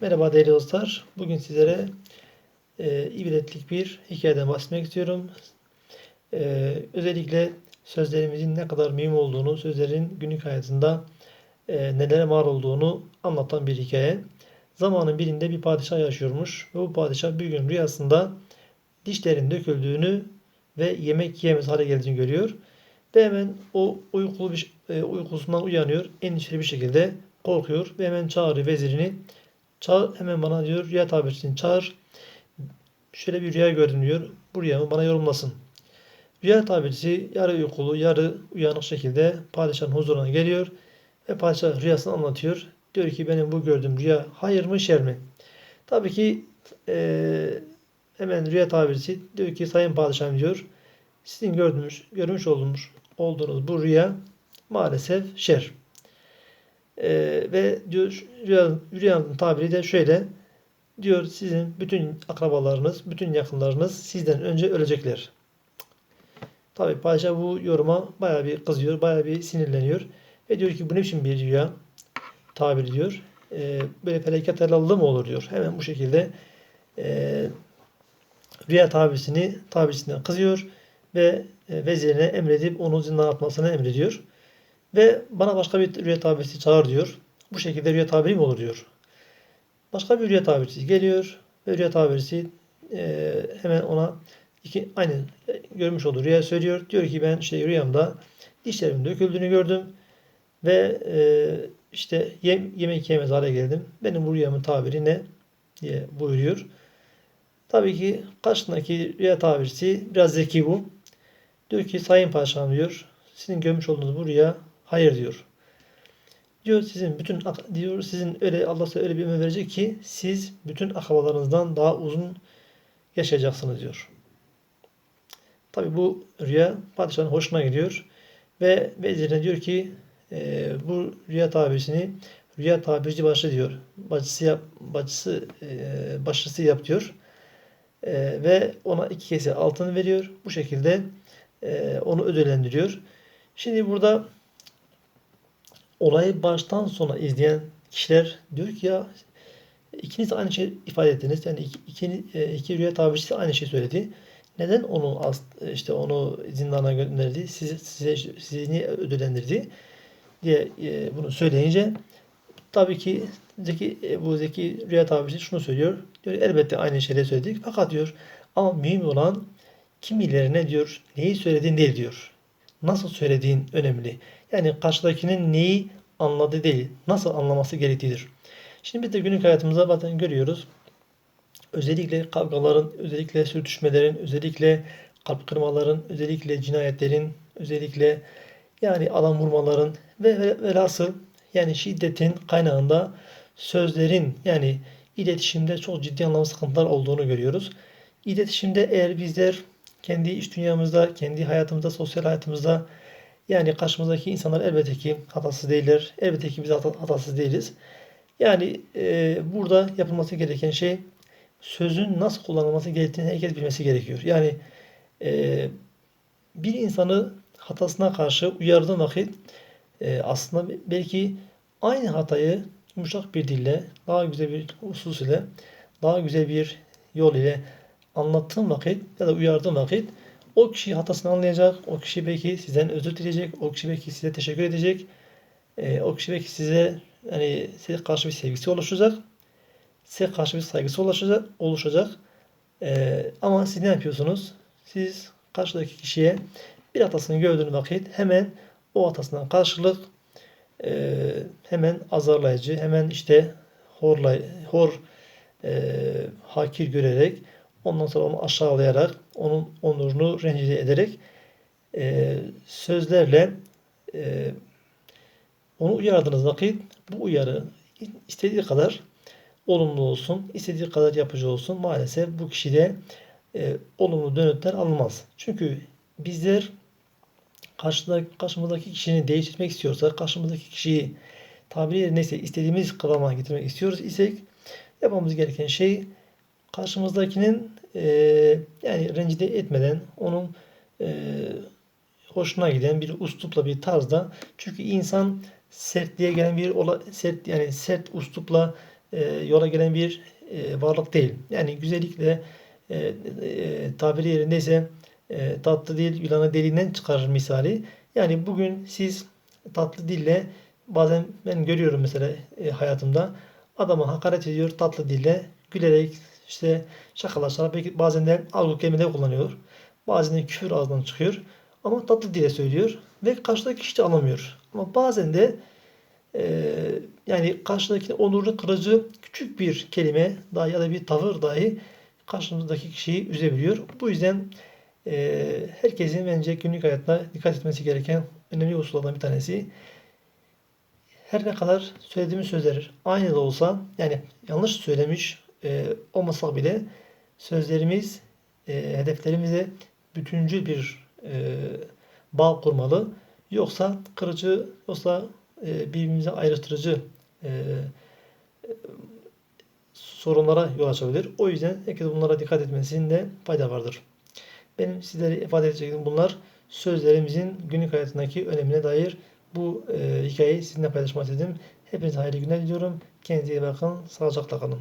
Merhaba değerli dostlar. Bugün sizlere e, ibretlik bir hikayeden bahsetmek istiyorum. E, özellikle sözlerimizin ne kadar mühim olduğunu, sözlerin günlük hayatında e, nelere mal olduğunu anlatan bir hikaye. Zamanın birinde bir padişah yaşıyormuş ve bu padişah bir gün rüyasında dişlerin döküldüğünü ve yemek yiyemez hale geldiğini görüyor. Ve hemen o uykulu bir, e, uykusundan uyanıyor. Endişeli bir şekilde korkuyor ve hemen çağırıyor vezirini. Çağır hemen bana diyor rüya tabircisini çağır. Şöyle bir rüya gördüm diyor. Bu rüyamı bana yorumlasın. Rüya tabircisi yarı uykulu yarı uyanık şekilde padişahın huzuruna geliyor. Ve padişah rüyasını anlatıyor. Diyor ki benim bu gördüğüm rüya hayır mı şer mi? Tabii ki eee, hemen rüya tabircisi diyor ki sayın padişahım diyor. Sizin gördüğünüz, görmüş olduğunuz, olduğunuz bu rüya maalesef şer. Ee, ve diyor rüya, rüyanın tabiri de şöyle. Diyor sizin bütün akrabalarınız, bütün yakınlarınız sizden önce ölecekler. Tabi padişah bu yoruma bayağı bir kızıyor, bayağı bir sinirleniyor. Ve diyor ki bu ne biçim bir rüya tabiri diyor. Ee, böyle felaket helallığı mı olur diyor. Hemen bu şekilde e, rüya tabirisini tabirisinden kızıyor ve e, vezirine emredip onu zindan atmasını emrediyor. Ve bana başka bir rüya tabirisi çağır diyor. Bu şekilde rüya tabiri mi olur diyor. Başka bir rüya tabirisi geliyor ve rüya tabirisi e, hemen ona iki, aynı görmüş olduğu rüya söylüyor. Diyor ki ben işte rüyamda dişlerimin döküldüğünü gördüm ve e, işte yem, yemek yemez hale geldim. Benim bu rüyamın tabiri ne diye buyuruyor. Tabii ki karşısındaki rüya tabirisi biraz zeki bu. Diyor ki Sayın Paşam diyor sizin görmüş olduğunuz bu rüya hayır diyor. Diyor sizin bütün diyor sizin öyle Allah size öyle bir ömür verecek ki siz bütün akrabalarınızdan daha uzun yaşayacaksınız diyor. Tabi bu rüya padişahın hoşuna gidiyor ve vezirine diyor ki e, bu rüya tabirisini rüya tabirci başı diyor. Bacısı yap, bacısı e, başısı yap diyor. E, ve ona iki kese altın veriyor. Bu şekilde e, onu ödüllendiriyor. Şimdi burada olayı baştan sona izleyen kişiler diyor ki ya ikiniz aynı şey ifade ettiniz. Yani iki, iki, e, iki rüya tabircisi aynı şey söyledi. Neden onu işte onu zindana gönderdi? Size, size sizi niye ödüllendirdi? diye e, bunu söyleyince tabii ki Zeki e, bu Zeki Rüya tabircisi şunu söylüyor. Diyor elbette aynı şeyleri söyledik. Fakat diyor ama mühim olan kimilerine diyor neyi söylediğin değil diyor. Nasıl söylediğin önemli. Yani karşıdakinin neyi anladığı değil, nasıl anlaması gerektiğidir. Şimdi biz de günlük hayatımızda bazen görüyoruz. Özellikle kavgaların, özellikle sürtüşmelerin, özellikle kalp kırmaların, özellikle cinayetlerin, özellikle yani adam vurmaların ve ve- velhasıl yani şiddetin kaynağında sözlerin yani iletişimde çok ciddi anlamda sıkıntılar olduğunu görüyoruz. İletişimde eğer bizler kendi iş dünyamızda, kendi hayatımızda, sosyal hayatımızda yani karşımızdaki insanlar elbette ki hatasız değiller. Elbette ki biz hata- hatasız değiliz. Yani e, burada yapılması gereken şey sözün nasıl kullanılması gerektiğini herkes bilmesi gerekiyor. Yani e, bir insanı hatasına karşı uyardığın vakit e, aslında belki aynı hatayı yumuşak bir dille, daha güzel bir husus ile, daha güzel bir yol ile anlattığın vakit ya da uyardığın vakit o kişi hatasını anlayacak. O kişi belki sizden özür dileyecek. O kişi belki size teşekkür edecek. E, o kişi belki size hani size karşı bir sevgisi oluşacak. Size karşı bir saygısı oluşacak. oluşacak. E, ama siz ne yapıyorsunuz? Siz karşıdaki kişiye bir hatasını gördüğünüz vakit hemen o hatasından karşılık e, hemen azarlayıcı, hemen işte horlay, hor e, hakir görerek ondan sonra onu aşağılayarak onun onurunu rencide ederek e, sözlerle e, onu uyardığınız vakit bu uyarı istediği kadar olumlu olsun, istediği kadar yapıcı olsun maalesef bu kişide e, olumlu dönütler alınmaz. Çünkü bizler karşıda, karşımızdaki kişinin değiştirmek istiyorsak, karşımızdaki kişiyi tabiri neyse istediğimiz kıvama getirmek istiyoruz isek yapmamız gereken şey karşımızdakinin e, yani rencide etmeden onun e, hoşuna giden bir uslupla bir tarzda çünkü insan sertliğe gelen bir ola, sert yani sert uslupla e, yola gelen bir e, varlık değil. Yani güzellikle e, e, tabiri yerindeyse tatlı dil yılanı deliğinden çıkarır misali. Yani bugün siz tatlı dille bazen ben görüyorum mesela hayatımda adama hakaret ediyor tatlı dille gülerek işte şakalaşarak belki bazen de algı kelimeler kullanıyor. Bazen de küfür ağzından çıkıyor. Ama tatlı dile söylüyor ve karşıdaki kişi de anlamıyor. Ama bazen de e, yani karşıdaki onurunu kırıcı küçük bir kelime dahi ya da bir tavır dahi karşımızdaki kişiyi üzebiliyor. Bu yüzden e, herkesin bence günlük hayatta dikkat etmesi gereken önemli hususlardan bir tanesi. Her ne kadar söylediğimiz sözler aynı da olsa yani yanlış söylemiş e, olmasak bile sözlerimiz e, hedeflerimize bütüncül bir e, bağ kurmalı. Yoksa kırıcı, yoksa e, birbirimize ayrıştırıcı e, sorunlara yol açabilir. O yüzden herkes bunlara dikkat etmesinde fayda vardır. Benim sizlere ifade edeceğim bunlar sözlerimizin günlük hayatındaki önemine dair bu e, hikayeyi sizinle paylaşmak istedim. Hepinize hayırlı günler diliyorum. Kendinize iyi bakın. Sağlıcakla kalın.